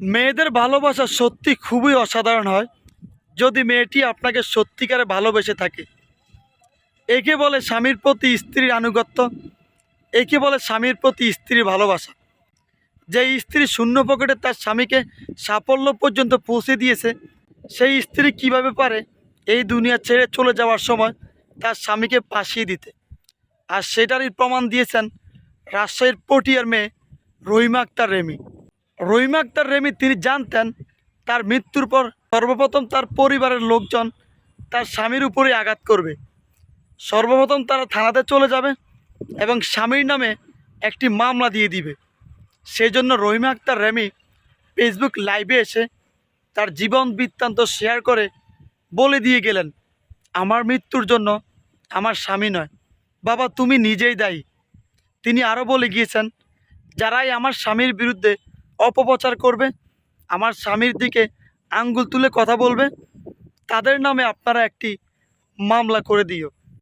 মেয়েদের ভালোবাসা সত্যি খুবই অসাধারণ হয়। যদি মেয়েটি আপনাকে সত্যিকারে ভালোবেসে থাকে। একে বলে স্বামীর প্রতি স্ত্রীর আনুগত্য, একে বলে স্বামীর প্রতি স্ত্রীর ভালোবাসা। যে স্ত্রী শূন্য পকেটে তার স্বামীকে সাফল্য পর্যন্ত পৌঁছে দিয়েছে, সেই স্ত্রী কীভাবে পারে এই দুনিয়া ছেড়ে চলে যাওয়ার সময় তার স্বামীকে পাশিয়ে দিতে। আর সেটারই প্রমাণ দিয়েছেন রাজশাহীর পটিয়ার মেয়ে রহিমা আক্তার রেমি। রহিমা আক্তার রেমি, তিনি জানতেন তার মৃত্যুর পর সর্বপ্রথম তার পরিবারের লোকজন তার স্বামীর উপরে আঘাত করবে। সর্বপ্রথম তারা থানাতে চলে যাবে এবং স্বামীর নামে একটি মামলা দিয়ে দিবে। সেই জন্য রহিমা আক্তার রেমি ফেসবুক লাইভে এসে তার জীবন বৃত্তান্ত শেয়ার করে বলে দিয়ে গেলেন, আমার মৃত্যুর জন্য আমার স্বামী নয়। বাবা, তুমি নিজেই দায়ী। তিনি আরও বলে গিয়েছেন, যারাই আমার স্বামীর বিরুদ্ধে অপপ্রচার করবে, আমার স্বামীর দিকে আঙ্গুল তুলে কথা বলবে, তাদের নামে আপনারা একটি মামলা করে দিও।